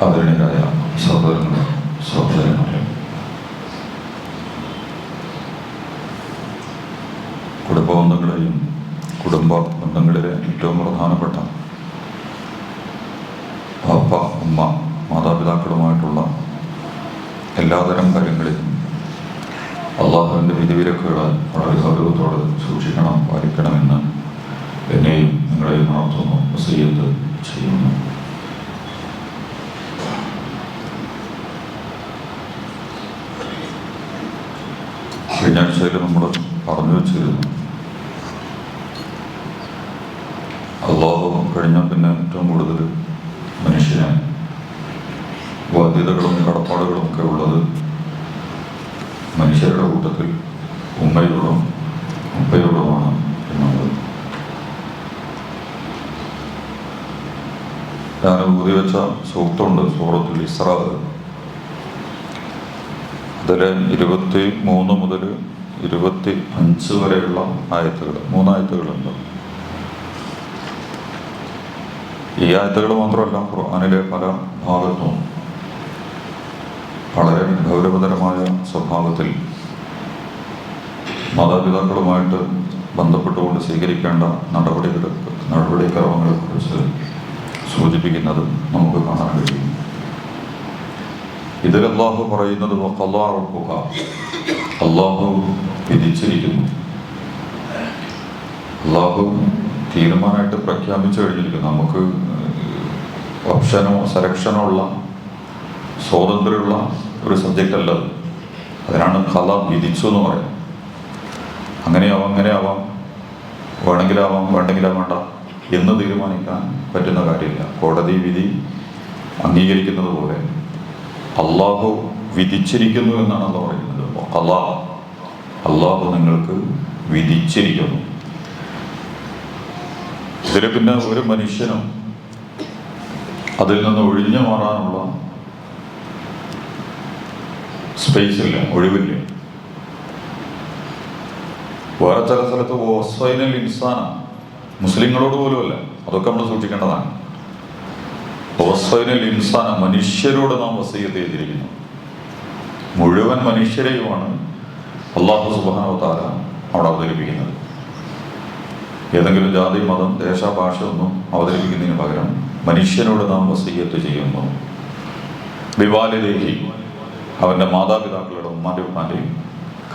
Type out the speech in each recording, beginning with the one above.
ആദരണീയരായ സഹോദരങ്ങളെ സഹോദരന്മാരെ കുടുംബ ബന്ധങ്ങളെയും കുടുംബ ബന്ധങ്ങളിലെ ഏറ്റവും പ്രധാനപ്പെട്ട അപ്പ ഉമ്മ മാതാപിതാക്കളുമായിട്ടുള്ള എല്ലാതരം കാര്യങ്ങളിലും അള്ളാഹുവിന്റെ വിധിവിലക്കുകളാൽ വളരെ ഗൗരവത്തോടെ സൂക്ഷിക്കണം പാലിക്കണമെന്ന് എന്നെയും നിങ്ങളെയും ഉണർത്തുന്നു വസീയത്ത് ചെയ്യുന്നു. കഴിഞ്ഞ ആഴ്ചയിൽ നമ്മൾ പറഞ്ഞു വെച്ചിരുന്നു. അള്ളാഹു കഴിഞ്ഞ പിന്നെ ഏറ്റവും കൂടുതൽ മനുഷ്യന് ബാധ്യതകളും കടപ്പാടുകളും ഒക്കെ ഉള്ളത് മനുഷ്യരുടെ കൂട്ടത്തിൽ ഉമ്മയോടും ഉപ്പയോടുമാണ് എന്നുള്ളത് ഞാൻ ഉപയോഗിച്ച സൂക്തുണ്ട് സൂറത്തുൽ ഇസ്രാ. അതിൽ ഇരുപത്തി മൂന്ന് മുതൽ ഇരുപത്തി അഞ്ച് വരെയുള്ള ആയത്തുകൾ മൂന്നായത്തുകളുണ്ട്. ഈ ആയത്തുകൾ മാത്രമല്ല ഖുർആാനിലെ പല ഭാഗത്തും വളരെ ഗൗരവതരമായ സ്വഭാവത്തിൽ മാതാപിതാക്കളുമായിട്ട് ബന്ധപ്പെട്ടുകൊണ്ട് സ്വീകരിക്കേണ്ട നടപടികൾ നടപടിക്രമങ്ങളെ കുറിച്ച് സൂചിപ്പിക്കുന്നത് നമുക്ക് കാണാൻ കഴിയും. ഇതിൽ അള്ളാഹു പറയുന്നത് അള്ളാഹു വിധിച്ചിരിക്കുന്നു. അള്ളാഹു തീരുമാനമായിട്ട് പ്രഖ്യാപിച്ചു കഴിഞ്ഞിരിക്കുന്നു. നമുക്ക് ഓപ്ഷനോ സെലക്ഷനോ ഉള്ള സ്വാതന്ത്ര്യമുള്ള ഒരു സബ്ജക്റ്റ് അല്ല അത്. അതിനാണ് കല വിധിച്ചു എന്ന് പറയുന്നത്. അങ്ങനെയാവാം അങ്ങനെയാവാം വേണമെങ്കിലാവാം വേണ്ടെങ്കിലാ വേണ്ട. എന്ന് തീരുമാനിക്കാൻ പറ്റുന്ന കാര്യമില്ല. കോടതി വിധി അംഗീകരിക്കുന്നത് പോലെ അള്ളാഹു വിധിച്ചിരിക്കുന്നു എന്നാണ് അത് പറയുന്നത്. അള്ളാ അള്ളാഹു നിങ്ങൾക്ക് വിധിച്ചിരിക്കുന്നു. ഇതിൽ പിന്നെ ഒരു മനുഷ്യനും അതിൽ നിന്ന് ഒഴിഞ്ഞു മാറാനുള്ള സ്പേസ് ഇല്ല ഒഴിവില്ല. വേറെ ചില സ്ഥലത്ത് ഓസ്വൈനൽ ഇൻസാന മുസ്ലിങ്ങളോട് പോലും അല്ല അതൊക്കെ നമ്മൾ സൂക്ഷിക്കേണ്ടതാണ്. ഇൻസാന മനുഷ്യരോട് നാം വസീയത്ത് ചെയ്തിരിക്കുന്നു. മുഴുവൻ മനുഷ്യരെയുമാണ് അള്ളാഹു സുബാനവതാര അവിടെ അവതരിപ്പിക്കുന്നത്. ഏതെങ്കിലും ജാതി മതം ദേശ ഭാഷ ഒന്നും അവതരിപ്പിക്കുന്നതിന് പകരം മനുഷ്യനോട് നാം വസീയത്ത് ചെയ്യുന്നു. വിവാലിതേഹി അവന്റെ മാതാപിതാക്കളുടെ ഉമ്മാന്റെ ഉമ്മാന്റെയും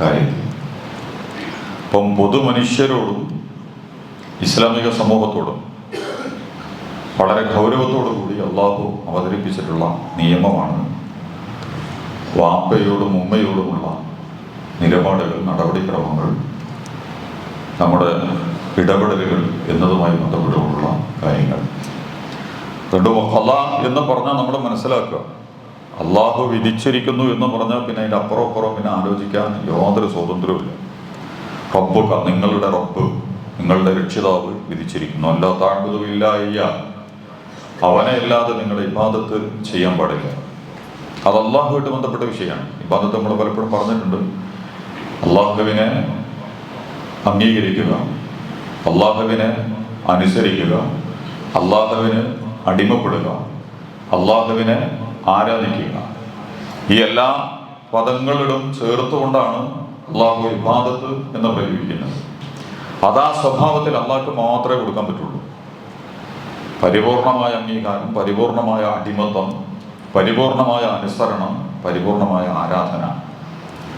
കാര്യത്തിൽ. അപ്പം പൊതുമനുഷ്യരോടും ഇസ്ലാമിക സമൂഹത്തോടും വളരെ ഗൗരവത്തോടു കൂടി അള്ളാഹു അവതരിപ്പിച്ചിട്ടുള്ള നിയമമാണ് വാപ്പയോടും ഉമ്മയോടുമുള്ള നിലപാടുകൾ നടപടിക്രമങ്ങൾ നമ്മുടെ ഇടപെടലുകൾ എന്നതുമായി ബന്ധപ്പെട്ടുകൊണ്ടുള്ള കാര്യങ്ങൾ. രണ്ടു കല എന്ന് പറഞ്ഞാൽ നമ്മൾ മനസ്സിലാക്കുക. അള്ളാഹു വിധിച്ചിരിക്കുന്നു എന്ന് പറഞ്ഞാൽ പിന്നെ അതിന്റെ അപ്പുറം അപ്പുറം പിന്നെ ആലോചിക്കാൻ യാതൊരു സ്വാതന്ത്ര്യവുമില്ല. റബ്ബുക നിങ്ങളുടെ റബ്ബ്. നിങ്ങളുടെ രക്ഷിതാവ് വിധിച്ചിരിക്കുന്നു. അല്ല ഇല്ല അയ്യ. അവനെ അല്ലാതെ നിങ്ങളുടെ ഇബാദത്ത് ചെയ്യാൻ പാടില്ല. അത് അള്ളാഹുമായിട്ട് ബന്ധപ്പെട്ട വിഷയമാണ്. ഇബാദത്ത് നമ്മൾ പലപ്പോഴും പറഞ്ഞിട്ടുണ്ട്. അള്ളാഹുവിനെ അംഗീകരിക്കുക. അള്ളാഹുവിനെ അനുസരിക്കുക. അള്ളാഹുവിന് അടിമപ്പെടുക. അള്ളാഹുവിനെ ആരാധിക്കുക. ഈ എല്ലാ പദങ്ങളിലും ചേർത്തുകൊണ്ടാണ് അള്ളാഹു ഇബാദത്ത് എന്ന് പ്രയോഗിക്കുന്നത് അതാ സ്വഭാവത്തിൽ അള്ളാഹ്ക്ക് മാത്രമേ കൊടുക്കാൻ പറ്റുള്ളൂ. പരിപൂർണമായ അംഗീകാരം പരിപൂർണമായ അടിമത്തം പരിപൂർണമായ അനുസരണം പരിപൂർണമായ ആരാധന.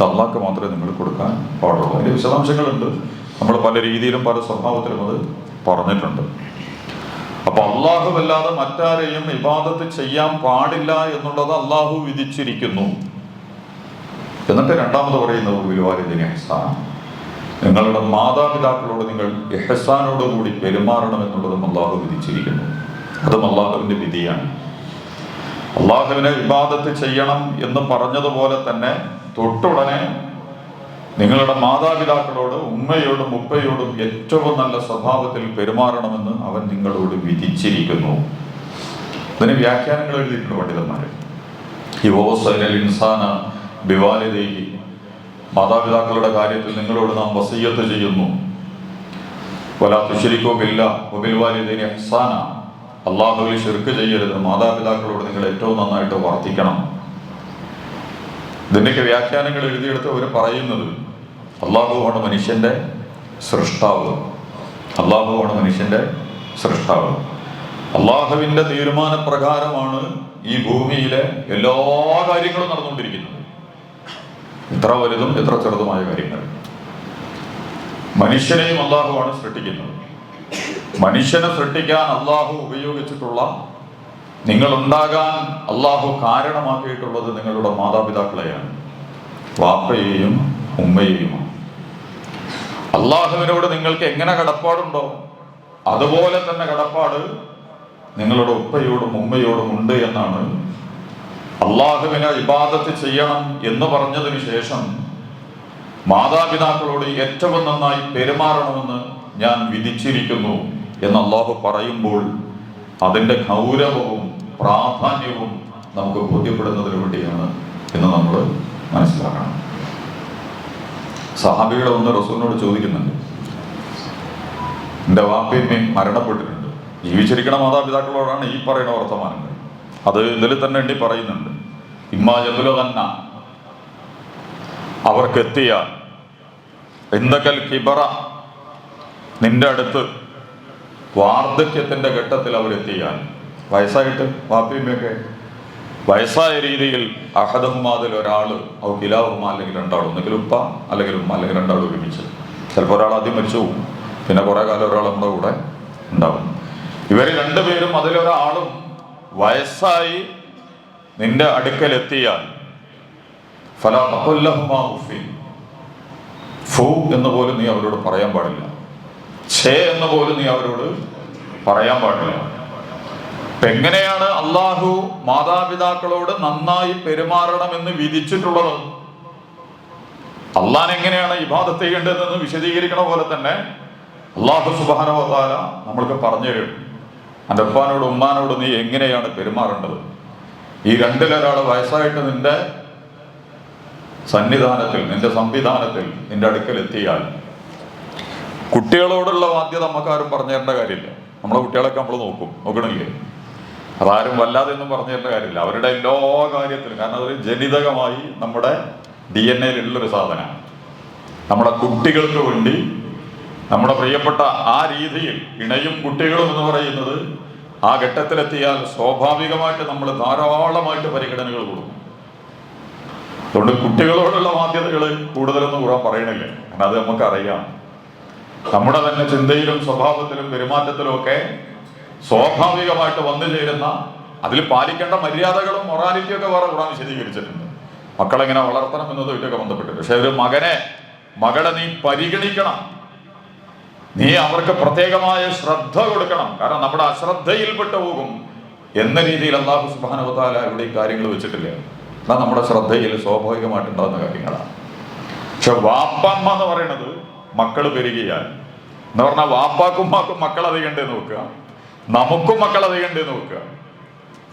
തള്ളാക്ക് മാത്രമേ നിങ്ങൾ കൊടുക്കാൻ പാടുള്ളൂ. അതിന്റെ വിശദാംശങ്ങളുണ്ട്. നമ്മൾ പല രീതിയിലും പല സ്വഭാവത്തിലും അത് പറഞ്ഞിട്ടുണ്ട്. അപ്പൊ അള്ളാഹു അല്ലാതെ മറ്റാരെയും ഇബാദത്ത് ചെയ്യാൻ പാടില്ല എന്നുള്ളത് അള്ളാഹു വിധിച്ചിരിക്കുന്നു. എന്നിട്ട് രണ്ടാമത് പറയുന്നത് വിലുവാലിദിന് എഹ്സാൻ നിങ്ങളുടെ മാതാപിതാക്കളോട് നിങ്ങൾ എഹ്സാനോടുകൂടി പെരുമാറണം എന്നുള്ളതും അള്ളാഹു വിധിച്ചിരിക്കുന്നു. അതും അള്ളാഹുവിന്റെ വിധിയാണ്. അള്ളാഹുവിനെ വിവാദത്ത് ചെയ്യണം എന്ന് പറഞ്ഞതുപോലെ തന്നെ തൊട്ടുടനെ നിങ്ങളുടെ മാതാപിതാക്കളോട് ഉമ്മയോടും ഉപ്പയോടും ഏറ്റവും നല്ല സ്വഭാവത്തിൽ പെരുമാറണമെന്ന് അവൻ നിങ്ങളോട് വിധിച്ചിരിക്കുന്നു. അതിന് വ്യാഖ്യാനങ്ങൾ എഴുതിയിട്ടുണ്ട് പണ്ഡിതന്മാര്. യുവോസൈനൽ ഇൻസാന ബിവാലിദേഹി മാതാപിതാക്കളുടെ കാര്യത്തിൽ നിങ്ങളോട് നാം വസീയത്ത് ചെയ്യുന്നു. അള്ളാഹുവിൽ ഷിർക്ക് ചെയ്യരുത്. മാതാപിതാക്കളോട് നിങ്ങൾ ഏറ്റവും നന്നായിട്ട് വർത്തിക്കണം. ഇതിന്റെയൊക്കെ വ്യാഖ്യാനങ്ങൾ എഴുതിയെടുത്ത് അവർ പറയുന്നത് അള്ളാഹുവാണ് മനുഷ്യന്റെ സൃഷ്ടാവ്. അള്ളാഹുവാണ് മനുഷ്യന്റെ സൃഷ്ടാവ്. അള്ളാഹുവിന്റെ തീരുമാനപ്രകാരമാണ് ഈ ഭൂമിയിലെ എല്ലാ കാര്യങ്ങളും നടന്നുകൊണ്ടിരിക്കുന്നത്. എത്ര വലുതും എത്ര ചെറുതുമായ കാര്യങ്ങൾ. മനുഷ്യനെയും അള്ളാഹുവാണ് സൃഷ്ടിക്കുന്നത്. മനുഷ്യനെ സൃഷ്ടിക്കാൻ അള്ളാഹു ഉപയോഗിച്ചിട്ടുള്ള നിങ്ങൾ ഉണ്ടാകാൻ അള്ളാഹു കാരണമാക്കിയിട്ടുള്ളത് നിങ്ങളുടെ മാതാപിതാക്കളെയാണ്. വാപ്പയെയും ഉമ്മയെയുമാണ്. അള്ളാഹുവിനോട് നിങ്ങൾക്ക് എങ്ങനെ കടപ്പാടുണ്ടോ അതുപോലെ തന്നെ കടപ്പാട് നിങ്ങളുടെ ഉപ്പയോടും ഉമ്മയോടും ഉണ്ട് എന്നാണ് അള്ളാഹുവിനെ ഇബാദത്ത് ചെയ്യണം എന്ന് പറഞ്ഞതിന് ശേഷം മാതാപിതാക്കളോട് ഏറ്റവും നന്നായി പെരുമാറണമെന്ന് ഞാൻ വിധിച്ചിരിക്കുന്നു എന്ന് അള്ളാഹു പറയുമ്പോൾ അതിന്റെ ഗൗരവവും പ്രാധാന്യവും നമുക്ക് ബോധ്യപ്പെടുന്നതിന് വേണ്ടിയാണ് എന്ന് നമ്മൾ മനസ്സിലാക്കണം. സഹാബികളെ ഒന്ന് റസൂലിനോട് ചോദിക്കുന്നുണ്ട്. എന്റെ വാപ്പയമ്മയും മരണപ്പെട്ടിട്ടുണ്ട്. ജീവിച്ചിരിക്കുന്ന മാതാപിതാക്കളോടാണ് ഈ പറയുന്ന വർത്തമാനങ്ങൾ. അത് ഇതിൽ തന്നെ എണ്ണി പറയുന്നുണ്ട്. ഇമ്മാ തന്ന അവർക്കെത്തിയ എന്തൊക്കെ കിബറ നിന്റെ അടുത്ത് വാർദ്ധക്യത്തിന്റെ ഘട്ടത്തിൽ അവരെത്തിയാൽ വയസ്സായിട്ട് വാപ്പിയമ്മയൊക്കെ വയസ്സായ രീതിയിൽ അഹദഹുമാതിൽ ഒരാൾ അവ കിലാവുമ്മ അല്ലെങ്കിൽ രണ്ടാളും ഒന്നെങ്കിൽ ഉപ്പ അല്ലെങ്കിൽ ഉമ്മ അല്ലെങ്കിൽ രണ്ടാളും ഒരുമിച്ച്. ചിലപ്പോൾ ഒരാൾ ആദ്യം മരിച്ചു പോകും പിന്നെ കുറേ കാലം ഒരാൾ നമ്മുടെ കൂടെ ഉണ്ടാവും. ഇവർ രണ്ടുപേരും അതിലൊരാളും വയസ്സായി നിന്റെ അടുക്കലെത്തിയാൽ ഫലാ തഖുല്ലഹുമാ ഉഫിൻ. ഫു എന്ന് പോലും നീ അവരോട് പറയാൻ പാടില്ല. ഛേ എന്ന് പോലും നീ അവരോട് പറയാൻ പാടില്ല. എങ്ങനെയാണ് അള്ളാഹു മാതാപിതാക്കളോട് നന്നായി പെരുമാറണമെന്ന് വിധിച്ചിട്ടുള്ളത്? അള്ളാൻ എങ്ങനെയാണ് ഇബാദത്ത് ചെയ്യേണ്ടതെന്ന് വിശദീകരിക്കണ പോലെ തന്നെ അള്ളാഹു സുബാന നമ്മൾക്ക് പറഞ്ഞു തരും എന്റെ ഉപ്പാനോട് ഉമ്മാനോട് നീ എങ്ങനെയാണ് പെരുമാറേണ്ടത്? ഈ രണ്ടിലൊരാൾ വയസ്സായിട്ട് നിന്റെ സന്നിധാനത്തിൽ നിന്റെ സംവിധാനത്തിൽ നിന്റെ അടുക്കൽ എത്തിയാൽ കുട്ടികളോടുള്ള ബാധ്യത നമുക്കാരും പറഞ്ഞു തരേണ്ട കാര്യമില്ല. നമ്മളെ കുട്ടികളൊക്കെ നമ്മൾ നോക്കും. നോക്കണില്ലേ? അതാരും വല്ലാതെ ഒന്നും പറഞ്ഞു തരേണ്ട കാര്യമില്ല. അവരുടെ എല്ലാ കാര്യത്തിലും കാരണം അതൊരു ജനിതകമായി നമ്മുടെ ഡി എൻ എയിലുള്ളൊരു സാധനമാണ്. നമ്മുടെ കുട്ടികൾക്ക് വേണ്ടി നമ്മുടെ പ്രിയപ്പെട്ട ആ രീതിയിൽ ഇണയും കുട്ടികളും എന്ന് പറയുന്നത് ആ ഘട്ടത്തിലെത്തിയാൽ സ്വാഭാവികമായിട്ട് നമ്മൾ ധാരാളമായിട്ട് പരിഗണനകൾ കൊടുക്കും. അതുകൊണ്ട് കുട്ടികളോടുള്ള ബാധ്യതകൾ കൂടുതലൊന്നും കൂടാൻ പറയണില്ല. കാരണം അത് നമുക്കറിയാം. നമ്മുടെ തന്നെ ചിന്തയിലും സ്വഭാവത്തിലും പെരുമാറ്റത്തിലും ഒക്കെ സ്വാഭാവികമായിട്ട് വന്നു ചേരുന്ന അതിൽ പാലിക്കേണ്ട മര്യാദകളും മൊറാലിറ്റിയും ഒക്കെ വേറെ കൂടാൻ വിശദീകരിച്ചിട്ടുണ്ട്. മക്കളെങ്ങനെ വളർത്തണം എന്നതുമായിട്ടൊക്കെ ബന്ധപ്പെട്ട് പക്ഷെ ഒരു മകനെ മകളെ നീ പരിഗണിക്കണം. നീ അവർക്ക് പ്രത്യേകമായ ശ്രദ്ധ കൊടുക്കണം. കാരണം നമ്മുടെ അശ്രദ്ധയിൽപ്പെട്ടു പോകും എന്ന രീതിയിൽ അള്ളാഹു സുബാനുവതാല ഇവിടെ കാര്യങ്ങൾ വെച്ചിട്ടില്ല. എന്നാൽ നമ്മുടെ ശ്രദ്ധയിൽ സ്വാഭാവികമായിട്ടുണ്ടാകുന്ന കാര്യങ്ങളാണ്. പക്ഷെ വാപ്പമ്മ എന്ന് പറയുന്നത് മക്കൾ പെരുകിയാൽ. എന്ന് പറഞ്ഞാൽ വാപ്പാക്കുമ്മാക്കും മക്കൾ അധികണ്ടേ നോക്കുക. നമുക്കും മക്കൾ അധികണ്ടേ നോക്കുക.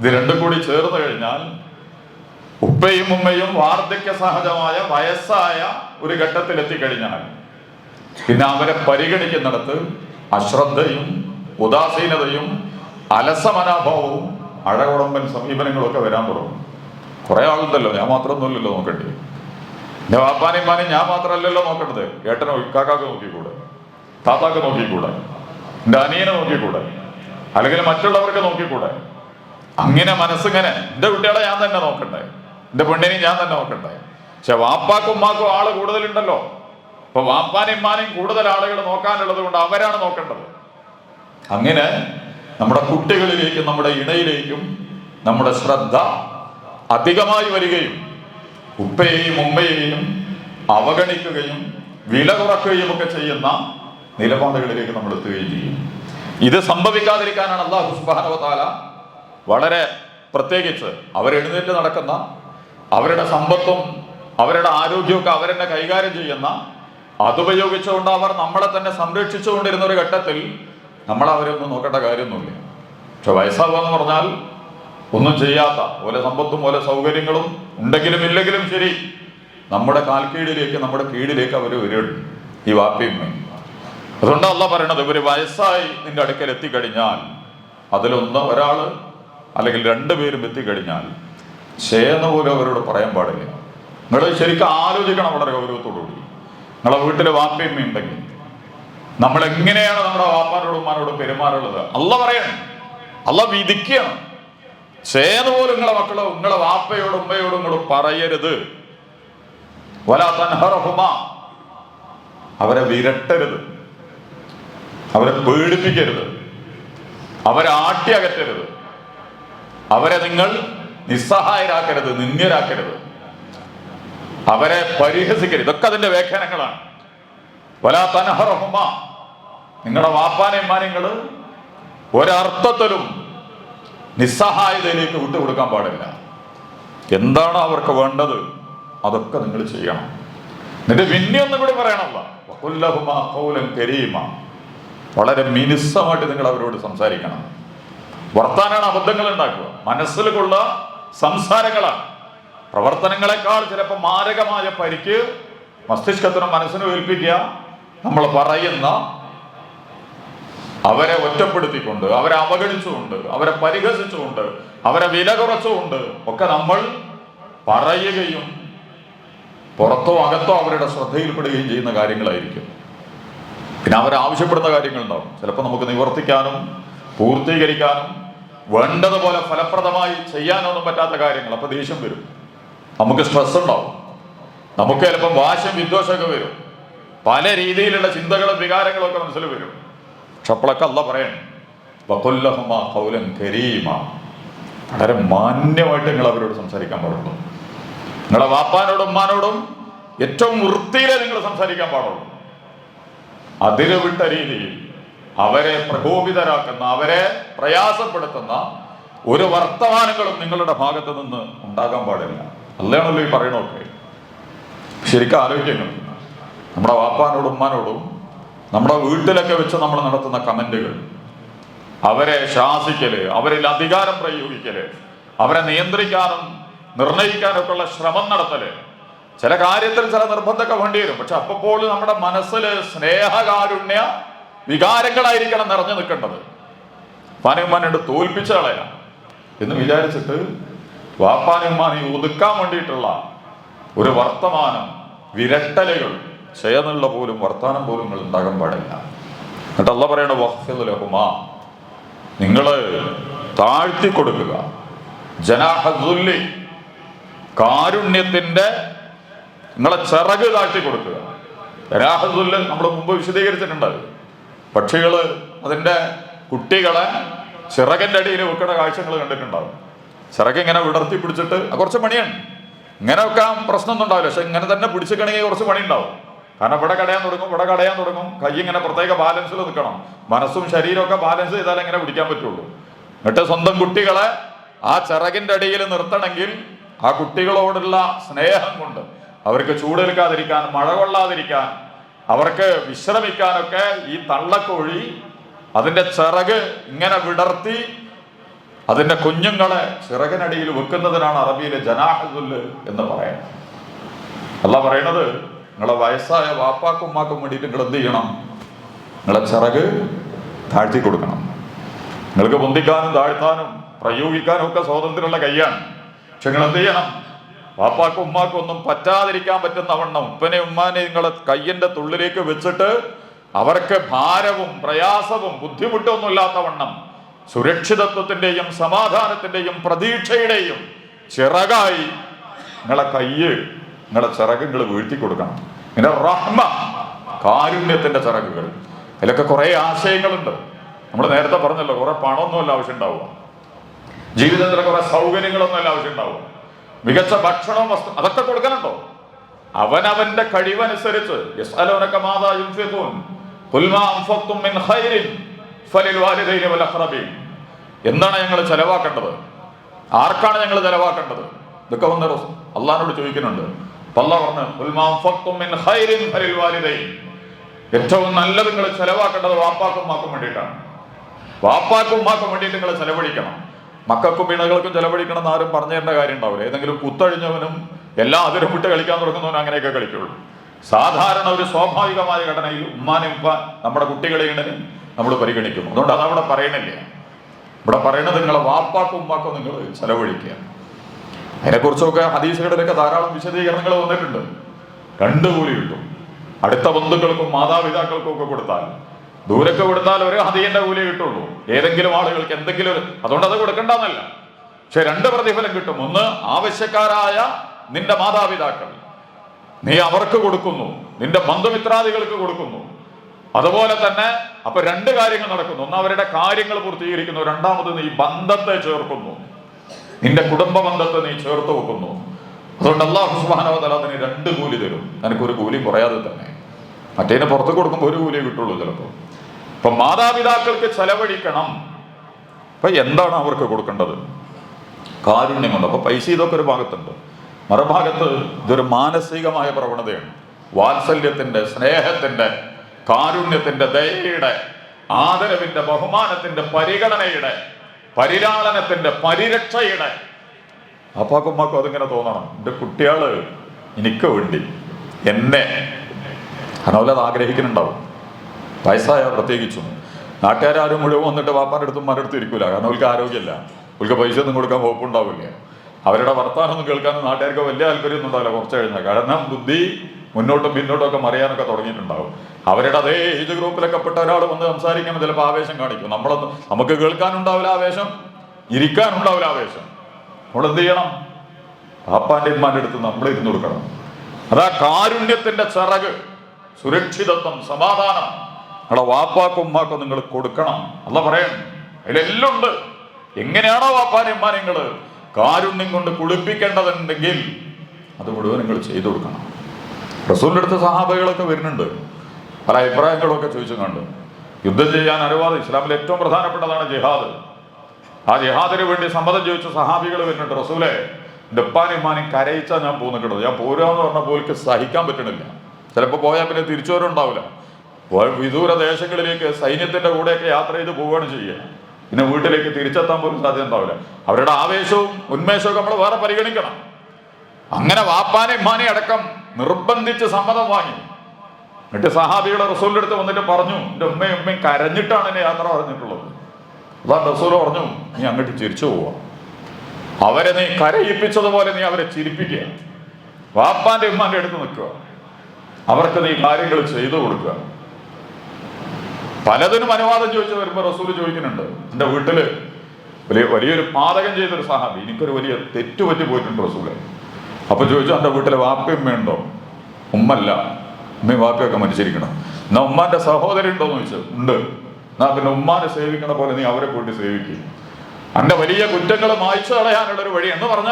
ഇത് രണ്ടും കൂടി ചേർന്ന് കഴിഞ്ഞാൽ ഉപ്പയും ഉമ്മയും വാർദ്ധക്യ സഹജമായ വയസ്സായ ഒരു ഘട്ടത്തിൽ എത്തിക്കഴിഞ്ഞാൽ പിന്നെ അവരെ പരിഗണിക്കുന്നിടത്ത് അശ്രദ്ധയും ഉദാസീനതയും അലസമനാഭാവവും അഴകുടമ്പൻ സമീപനങ്ങളൊക്കെ വരാൻ തുടങ്ങും. കുറെ ആളുണ്ടല്ലോ ഞാൻ മാത്രമൊന്നുമല്ലല്ലോ നോക്കണ്ടേ. എന്റെ വാപ്പാനെയും മാനെയും ഞാൻ മാത്രമല്ലല്ലോ നോക്കേണ്ടത്. ഏട്ടനോ ഇക്കാക്കാക്ക് നോക്കിക്കൂടെ? താത്താക്ക് നോക്കിക്കൂടെ? എന്റെ അനിയനെ നോക്കിക്കൂടെ? അല്ലെങ്കിൽ മറ്റുള്ളവർക്ക് നോക്കിക്കൂടെ? അങ്ങനെ മനസ്സിങ്ങനെ എന്റെ കുട്ടികളെ ഞാൻ തന്നെ നോക്കണ്ടേ? എന്റെ പെണ്ണിനെ ഞാൻ തന്നെ നോക്കണ്ടേ? പക്ഷെ വാപ്പാക്കും ഉമ്മാക്കും ആൾ കൂടുതലുണ്ടല്ലോ. അപ്പൊ വാപ്പാനെയും കൂടുതൽ ആളുകൾ നോക്കാനുള്ളത് കൊണ്ട് അവരാണ് നോക്കേണ്ടത്. അങ്ങനെ നമ്മുടെ കുട്ടികളിലേക്കും നമ്മുടെ ഇണയിലേക്കും നമ്മുടെ ശ്രദ്ധ അധികമായി വരികയും ഉപ്പയെയും ഉമ്മയെയും അവഗണിക്കുകയും വില കുറക്കുകയും ഒക്കെ ചെയ്യുന്ന നിലപാടുകളിലേക്ക് നമ്മൾ എത്തുകയും ചെയ്യും. ഇത് സംഭവിക്കാതിരിക്കാനാണ് അള്ളാഹു സുബാനവതാല വളരെ പ്രത്യേകിച്ച് അവരെഴുന്നേറ്റ് നടക്കുന്ന അവരുടെ സമ്പത്തും അവരുടെ ആരോഗ്യമൊക്കെ അവരെന്നെ കൈകാര്യം ചെയ്യുന്ന അതുപയോഗിച്ചുകൊണ്ട് അവർ നമ്മളെ തന്നെ സംരക്ഷിച്ചുകൊണ്ടിരുന്ന ഒരു ഘട്ടത്തിൽ നമ്മൾ അവരെ ഒന്നും നോക്കേണ്ട കാര്യമൊന്നുമില്ല. പക്ഷെ വയസ്സാവുക എന്ന് പറഞ്ഞാൽ ഒന്നും ചെയ്യാത്ത ഓല സമ്പത്തും ഓല സൗകര്യങ്ങളും ഉണ്ടെങ്കിലും ഇല്ലെങ്കിലും ശരി നമ്മുടെ കാൽക്കീഴിലേക്ക് നമ്മുടെ കീഴിലേക്ക് അവർ വരുന്നുണ്ട് ഈ വാപ്പയും. അതുകൊണ്ട് അല്ല പറയണത് ഒരു വയസ്സായി നിന്റെ അടുക്കൽ എത്തിക്കഴിഞ്ഞാൽ അതിലൊന്ന് ഒരാൾ അല്ലെങ്കിൽ രണ്ടുപേരും എത്തിക്കഴിഞ്ഞാൽ ചേർന്ന പോലും അവരോട് പറയാൻ പാടില്ല. നിങ്ങൾ ശരിക്കും ആലോചിക്കണം വളരെ ഗൗരവത്തോടുകൂടി. നിങ്ങളെ വീട്ടിൽ വാപ്പയും ഉണ്ടെങ്കിൽ നമ്മൾ എങ്ങനെയാണ് നമ്മുടെ വാപ്പാരോടും ഉമ്മാനോടും പെരുമാറുള്ളത്? അല്ല പറയണം. അല്ല വിധിക്കണം. ചേർന്ന് നിങ്ങളെ മക്കളോ നിങ്ങളെ വാപ്പയോടും ഉമ്മയോടും നിങ്ങൾ പറയരുത്. വലാ തൻഹറഹുമ. അവരെ വിരട്ടരുത്. അവരെ പേടിപ്പിക്കരുത്. അവരെ ആട്ടി അകറ്റരുത് അവരെ നിങ്ങൾ നിസ്സഹായരാക്കരുത് നിന്ദ്യരാക്കരുത്. അവരെ പരിഹസിക്കരുത്. ഇതൊക്കെ അതിന്റെ വ്യാഖ്യാനങ്ങളാണ്. വലാ തനഹറഹുമ നിങ്ങളുടെ വാപ്പാനെയും ഒരർത്ഥത്തിലും നിസ്സഹായതയിലേക്ക് വിട്ടുകൊടുക്കാൻ പാടില്ല. എന്താണ് അവർക്ക് വേണ്ടത്? അതൊക്കെ നിങ്ങൾ ചെയ്യണം. നിന്റെ പിന്നെ ഒന്നും കൂടി പറയണമല്ല കരീമ. വളരെ മിനുസമായിട്ട് നിങ്ങൾ അവരോട് സംസാരിക്കണം. വർത്താനാണ് അബദ്ധങ്ങൾ ഉണ്ടാക്കുക. മനസ്സിലുള്ള സംസാരങ്ങളാണ്. പ്രവർത്തനങ്ങളെക്കാൾ ചിലപ്പോൾ മാരകമായ പരിക്ക് മസ്തിഷ്കത്തിനും മനസ്സിനും ഏൽപ്പിക്കുക നമ്മൾ പറയുന്ന അവരെ ഒറ്റപ്പെടുത്തിക്കൊണ്ട് അവരെ അവഗണിച്ചുകൊണ്ട് അവരെ പരിഹസിച്ചുകൊണ്ട് അവരെ വില കുറച്ചുകൊണ്ട് ഒക്കെ നമ്മൾ പറയുകയും പുറത്തോ അകത്തോ അവരുടെ ശ്രദ്ധയിൽപ്പെടുകയും ചെയ്യുന്ന കാര്യങ്ങളായിരിക്കും. പിന്നെ അവർ ആവശ്യപ്പെടുന്ന കാര്യങ്ങളുണ്ടാവും. ചിലപ്പോൾ നമുക്ക് നിവർത്തിക്കാനും പൂർത്തീകരിക്കാനും വേണ്ടതുപോലെ ഫലപ്രദമായി ചെയ്യാനൊന്നും പറ്റാത്ത കാര്യങ്ങൾ. അപ്പൊ ദേഷ്യം വരും. നമുക്ക് സ്ട്രെസ് ഉണ്ടാവും. നമുക്ക് ചിലപ്പം വാശം വിദ്വേഷമൊക്കെ വരും. പല രീതിയിലുള്ള ചിന്തകളും വികാരങ്ങളും ഒക്കെ മനസ്സിൽ വരും. പക്ഷെ അപ്പോഴൊക്കെ അല്ല പറയണം കരീമ. വളരെ മാന്യമായിട്ട് നിങ്ങൾ അവരോട് സംസാരിക്കാൻ പാടുള്ളൂ. നിങ്ങളെ വാപ്പാനോടും ഉമ്മാനോടും ഏറ്റവും വൃത്തിയിലെ നിങ്ങൾ സംസാരിക്കാൻ പാടുള്ളൂ. അതിര് വിട്ട രീതിയിൽ അവരെ പ്രകോപിതരാക്കുന്ന അവരെ പ്രയാസപ്പെടുത്തുന്ന ഒരു വർത്തമാനങ്ങളും നിങ്ങളുടെ ഭാഗത്ത് നിന്ന് ഉണ്ടാകാൻ പാടില്ല. അല്ലാണല്ലോ ഈ പറയണമൊക്കെ ശരിക്കും ആലോചിക്കണം നമ്മുടെ വാപ്പാനോടും ഉമ്മാനോടും നമ്മുടെ വീട്ടിലൊക്കെ വെച്ച് നമ്മൾ നടത്തുന്ന കമന്റുകൾ. അവരെ ശാസിക്കൽ അവരിൽ അധികാരം പ്രയോഗിക്കൽ അവരെ നിയന്ത്രിക്കാനും നിർണയിക്കാനൊക്കെ ഉള്ള ശ്രമം നടത്തൽ. ചില കാര്യത്തിൽ ചില നിർബന്ധമൊക്കെ വേണ്ടി വരും. പക്ഷെ അപ്പോൾ നമ്മുടെ മനസ്സിൽ സ്നേഹകാരുണ്യ വികാരങ്ങളായിരിക്കണം നിറഞ്ഞു നിൽക്കേണ്ടത്. പാനുമാനോട് തോൽപ്പിച്ച കളയാം. എന്ന് വിചാരിച്ചിട്ട് വാപ്പാനുമാനെ ഒതുക്കാൻ വേണ്ടിയിട്ടുള്ള ഒരു വർത്തമാനം വിരട്ടലുകൾ ചെയ്യുന്നുള്ള പോലും വർത്തമാനം പോലും നിങ്ങൾ ഉണ്ടാകാൻ പാടില്ല. എന്നിട്ട് അല്ല പറയണ വഹുമാ നിങ്ങൾ താഴ്ത്തി കൊടുക്കുക. ജനാഹുല്ലി കാരുണ്യത്തിന്റെ നിങ്ങളെ ചിറക് താഴ്ത്തി കൊടുക്കുക. ജനാഹുല്ല് നമ്മൾ മുമ്പ് വിശദീകരിച്ചിട്ടുണ്ട്. പക്ഷികൾ അതിന്റെ കുട്ടികളെ ചിറകിന്റെ അടിയിൽ വെക്കുന്ന കാഴ്ചകൾ കണ്ടിട്ടുണ്ടാവും. ചിറക് ഇങ്ങനെ വിടർത്തി പിടിച്ചിട്ട് കുറച്ച് പണിയാണ് ഇങ്ങനെ വെക്കാൻ പ്രശ്നമൊന്നും ഉണ്ടാവില്ല. പക്ഷെ ഇങ്ങനെ തന്നെ പിടിച്ചിക്കണമെങ്കിൽ കുറച്ച് പണി ഉണ്ടാവും കാരണം ഇവിടെ കടയാൻ തുടങ്ങും ഇവിടെ കടയാൻ തുടങ്ങും. കൈ ഇങ്ങനെ പ്രത്യേക ബാലൻസിൽ നിൽക്കണം. മനസ്സും ഒക്കെ ബാലൻസ് ചെയ്താലേ ഇങ്ങനെ പിടിക്കാൻ പറ്റുള്ളൂ. എന്നിട്ട് സ്വന്തം കുട്ടികളെ ആ ചിറകിന്റെ അടിയിൽ നിർത്തണമെങ്കിൽ ആ കുട്ടികളോടുള്ള സ്നേഹം കൊണ്ട് അവർക്ക് ചൂടേൽക്കാതിരിക്കാൻ മഴ കൊള്ളാതിരിക്കാൻ അവർക്ക് വിശ്രമിക്കാനൊക്കെ ഈ തള്ളക്കോഴി അതിന്റെ ചിറക് ഇങ്ങനെ വിടർത്തി അതിന്റെ കുഞ്ഞുങ്ങളെ ചിറകിനടിയിൽ വെക്കുന്നതിനാണ് അറബിയിലെ ജനാഹുൽ എന്ന് പറയുന്നത്. അല്ല പറയണത് നിങ്ങളെ വയസ്സായ വാപ്പാക്കും ഉമ്മാക്കും വേണ്ടിയിട്ട് നിങ്ങൾ എന്ത് ചെയ്യണം? നിങ്ങളെ ചിറക് താഴ്ത്തി കൊടുക്കണം. നിങ്ങൾക്ക് പൊന്തിക്കാനും താഴ്ത്താനും പ്രയോഗിക്കാനും ഒക്കെ സ്വാതന്ത്ര്യമുള്ള കൈയാണ്. പക്ഷെ നിങ്ങൾ എന്ത് ചെയ്യണം? വാപ്പാക്കും ഉമ്മാക്കും ഒന്നും പറ്റാതിരിക്കാൻ പറ്റുന്ന വണ്ണം ഉപ്പനെ ഉമ്മാനെ നിങ്ങളെ കയ്യന്റെ തുള്ളിലേക്ക് വെച്ചിട്ട് അവർക്ക് ഭാരവും പ്രയാസവും ബുദ്ധിമുട്ടൊന്നും ഇല്ലാത്ത വണ്ണം സുരക്ഷിതത്വത്തിന്റെയും സമാധാനത്തിന്റെയും പ്രതീക്ഷയുടെയും ചിറകായി നിങ്ങളെ കയ്യ് നിങ്ങളെ ചിറകുകൾ വീഴ്ത്തി കൊടുക്കണം. പിന്നെ റഹ്മ കാരുണ്യത്തിന്റെ ചിറകുകൾ. അതിലൊക്കെ കുറെ ആശയങ്ങളുണ്ട്. നമ്മൾ നേരത്തെ പറഞ്ഞല്ലോ കുറെ പണമൊന്നുമല്ല ആവശ്യം ഉണ്ടാവുക ജീവിതത്തിൽ കുറെ സൗകര്യങ്ങളൊന്നുമല്ല ആവശ്യം ഉണ്ടാവുക മികച്ച ഭക്ഷണവും വസ്തു അതൊക്കെ കൊടുക്കണുണ്ടോ അവനവന്റെ കഴിവനുസരിച്ച്. യസ്അലൂനക മാദാ യുൻഫിഖൂൻ ഖുൽ മിൻ ഖൈരിൻ. ഫലിൽ വാലിദൈനി വൽ എന്താണ് ഞങ്ങൾ ചെലവാക്കേണ്ടത്? ആർക്കാണ് ഞങ്ങൾ ചെലവാക്കേണ്ടത്? ഇതൊക്കെ വന്ന അള്ളഹാനോട് ചോദിക്കുന്നുണ്ട്. അപ്പൊ അള്ളാഹ് പറഞ്ഞു "ഖുൽ മാ മിൻ ഖൈരിൻ ഫലിൽ വാലിദൈൻ ഏറ്റവും നല്ലത് നിങ്ങൾ ചെലവാക്കേണ്ടത് വാപ്പാക്കും മാക്കും വേണ്ടിയിട്ടാണ്. വാപ്പാക്കും ഉമ്മാക്കും വേണ്ടിയിട്ട് നിങ്ങൾ ചെലവഴിക്കണം. മക്കൾക്കും പിണകൾക്കും ചെലവഴിക്കണം എന്ന് ആരും പറഞ്ഞു തരേണ്ട കാര്യം ഉണ്ടാവില്ല. ഏതെങ്കിലും കുത്തഴിഞ്ഞവനും എല്ലാം അതിരും വിട്ട് കളിക്കാൻ തുടങ്ങുന്നവനും അങ്ങനെയൊക്കെ കളിക്കുള്ളൂ. സാധാരണ ഒരു സ്വാഭാവികമായ ഘടനയിൽ ഉമ്മാനും ഉപ്പ നമ്മുടെ കുട്ടികളെയാണ് നമ്മൾ പരിഗണിക്കുന്നു. അതുകൊണ്ട് അതവിടെ പറയണില്ല ഇവിടെ പറയണത് നിങ്ങളെ വാപ്പാക്കും ഉമ്മാക്കും നിങ്ങൾ ചെലവഴിക്കുക. അതിനെക്കുറിച്ചൊക്കെ ഹദീസുകളിലൊക്കെ ധാരാളം വിശദീകരണങ്ങൾ വന്നിട്ടുണ്ട്. രണ്ട് കൂലി കിട്ടും. അടുത്ത ബന്ധുക്കൾക്കും മാതാപിതാക്കൾക്കും ഒക്കെ കൊടുത്താൽ. ദൂരൊക്കെ കൊടുത്താൽ ഒരു ഹദീന്റെ കൂലി കിട്ടുള്ളൂ. ഏതെങ്കിലും ആളുകൾക്ക് എന്തെങ്കിലും ഒരു- അതുകൊണ്ട് അത് കൊടുക്കണ്ടെന്നല്ല. പക്ഷെ രണ്ട് പ്രതിഫലം കിട്ടും. ഒന്ന് ആവശ്യക്കാരായ നിന്റെ മാതാപിതാക്കൾ. നീ അവർക്ക് കൊടുക്കുന്നു. നിന്റെ ബന്ധുമിത്രാദികൾക്ക് കൊടുക്കുന്നു. അതുപോലെ തന്നെ അപ്പൊ രണ്ട് കാര്യങ്ങൾ നടക്കുന്നു. ഒന്ന് അവരുടെ കാര്യങ്ങൾ പൂർത്തീകരിക്കുന്നു. രണ്ടാമത് നീ ബന്ധത്തെ ചേർക്കുന്നു. നിന്റെ കുടുംബ ബന്ധത്തെ നീ ചേർത്ത് വെക്കുന്നു. അതുകൊണ്ട് അള്ളാഹു സുബാനവതല അതിന് രണ്ട് കൂലി തരും. നിനക്ക് ഒരു കൂലി കുറയാതെ തന്നെ. മറ്റേതിന് പുറത്ത് കൊടുക്കുമ്പോൾ ഒരു കൂലി കിട്ടുള്ളൂ ചിലപ്പോൾ ഇപ്പൊ മാതാപിതാക്കൾക്ക് ചെലവഴിക്കണം. അപ്പൊ എന്താണ് അവർക്ക് കൊടുക്കേണ്ടത്? കാരുണ്യം കൊണ്ട് അപ്പൊ പൈസ ഇതൊക്കെ ഒരു ഭാഗത്തുണ്ട്. മറുഭാഗത്ത് ഇതൊരു മാനസികമായ പ്രവണതയാണ്. വാത്സല്യത്തിന്റെ സ്നേഹത്തിന്റെ കാരുണ്യത്തിന്റെ ദയയുടെ ആദരവിന്റെ ബഹുമാനത്തിന്റെ പരിഗണനയുടെ പരിലാളനത്തിന്റെ പരിരക്ഷയുടെ. അപ്പാക്കുമ്മക്കും അതിങ്ങനെ തോന്നണം. എന്റെ കുട്ടികൾ എനിക്ക് വേണ്ടി എന്നെ കാരണം ആഗ്രഹിക്കുന്നുണ്ടാവും. വയസ്സായ പ്രത്യേകിച്ചും. നാട്ടുകാരും മുഴുവൻ വന്നിട്ട് വാപ്പാന്റെ അടുത്തും അടുത്തും ഇരിക്കൂല. കാരണം അവർക്ക് ആരോഗ്യമില്ല. അവർക്ക് പൈസ ഒന്നും കൊടുക്കാൻ വകുപ്പുണ്ടാവില്ല. അവരുടെ വർത്തമാനമൊന്നും കേൾക്കാൻ നാട്ടുകാർക്ക് വലിയ താല്പര്യമൊന്നും ഉണ്ടാവില്ല കുറച്ച് കഴിഞ്ഞാൽ. കാരണം ബുദ്ധി മുന്നോട്ടും പിന്നോട്ടൊക്കെ മറിയാനൊക്കെ തുടങ്ങിയിട്ടുണ്ടാവും. അവരുടെ അതേ ഏജ് ഗ്രൂപ്പിലൊക്കെ പെട്ട ഒരാൾ വന്ന് സംസാരിക്കുമ്പോൾ ചിലപ്പോൾ ആവേശം കാണിക്കും. നമ്മളൊന്നും നമുക്ക് കേൾക്കാനുണ്ടാവില്ല ആവേശം ഇരിക്കാനുണ്ടാവില്ല ആവേശം. നമ്മൾ എന്ത് ചെയ്യണം? പാപ്പാന്റെ ഇമ്മാന്റെ അടുത്ത് നമ്മൾ ഇരുന്ന് കൊടുക്കണം. അതാ കാരുണ്യത്തിന്റെ ചിറക് സുരക്ഷിതത്വം സമാധാനം. നിങ്ങളുടെ വാപ്പാക്കും ഉമ്മാക്കും നിങ്ങൾ കൊടുക്കണം. അല്ല പറയണം. അതിലെല്ലാം ഉണ്ട്. എങ്ങനെയാണോ വാപ്പാനെ ഉമ്മാനെ നിങ്ങൾ കാരുണ്യം കൊണ്ട് കുളിപ്പിക്കേണ്ടതുണ്ടെങ്കിൽ അത് മുഴുവൻ നിങ്ങൾ ചെയ്തു കൊടുക്കണം. റസൂലിന്റെ അടുത്ത് സഹാബികളൊക്കെ വരുന്നുണ്ട്. പല അഭിപ്രായങ്ങളൊക്കെ ചോദിച്ചു കണ്ട്. യുദ്ധം ചെയ്യാൻ അനുവാദം ഇസ്ലാമിൽ ഏറ്റവും പ്രധാനപ്പെട്ടതാണ് ജിഹാദ്. ആ ജിഹാദിന് വേണ്ടി സമ്മതം ചോദിച്ച സഹാബികൾ വരുന്നുണ്ട്. റസൂലെ ഉമ്മാനും കരയിച്ചാൽ ഞാൻ പോകുന്നുണ്ടോ ഞാൻ പോരാന്ന് പറഞ്ഞ പോലിക്ക് സഹിക്കാൻ പറ്റണില്ല. ചിലപ്പോൾ പോയാൽ പിന്നെ തിരിച്ചു വരണ്ടാവില്ല വ- വിദൂര ദേശങ്ങളിലേക്ക് സൈന്യത്തിന്റെ കൂടെയൊക്കെ യാത്ര ചെയ്ത് പോവുകയാണ് ചെയ്യുക. പിന്നെ വീട്ടിലേക്ക് തിരിച്ചെത്താൻ പോലും സാധ്യത ഉണ്ടാവില്ല അവരുടെ ആവേശവും ഉന്മേഷവും നമ്മൾ വേറെ പരിഗണിക്കണം. അങ്ങനെ വാപ്പാനെ ഉമ്മാനെ അടക്കം നിർബന്ധിച്ച് സമ്മതം വാങ്ങി. എന്നിട്ട് സഹാബിയുടെ റസൂലിന്റെ അടുത്ത് വന്നിട്ട് പറഞ്ഞു എന്റെ ഉമ്മയും ഉമ്മയും കരഞ്ഞിട്ടാണ് എന്നെ യാത്ര പറഞ്ഞിട്ടുള്ളത്. അതാ റസൂൽ പറഞ്ഞു നീ അങ്ങോട്ട് ചിരിച്ചു പോവാ. അവരെ നീ കരയിപ്പിച്ചതുപോലെ നീ അവരെ ചിരിപ്പിക്കുക. വാപ്പാന്റെ ഉമ്മാന്റെ അടുത്ത് നിൽക്കുക. അവർക്ക് നീ കാര്യങ്ങൾ ചെയ്തു കൊടുക്കുക. പലതിനും അനുവാദം ചോദിച്ചു വരുമ്പോൾ റസൂൽ ചോദിക്കുന്നുണ്ട് എന്റെ വീട്ടിൽ വലിയ വലിയൊരു പാതകം ചെയ്തൊരു സഹാബി. എനിക്കൊരു വലിയ തെറ്റുപറ്റി പോയിട്ടുണ്ട് റസൂൽ. അപ്പൊ ചോദിച്ചു എന്റെ വീട്ടിലെ ഉണ്ടോ? ഉമ്മല്ല. ഉമ്മയും വാപ്പയൊക്കെ മരിച്ചിരിക്കണം. എന്നാ ഉമ്മാന്റെ സഹോദരി ഉണ്ടോ എന്ന് ചോദിച്ചു. ഉണ്ട്. എന്നാ പിന്നെ ഉമ്മാനെ സേവിക്കണ പോലെ നീ അവരെ കൂട്ടി സേവിക്കും. അന്റെ വലിയ കുറ്റങ്ങൾ മായ്ച്ചു കളയാനുള്ള ഒരു വഴി എന്ന് പറഞ്ഞ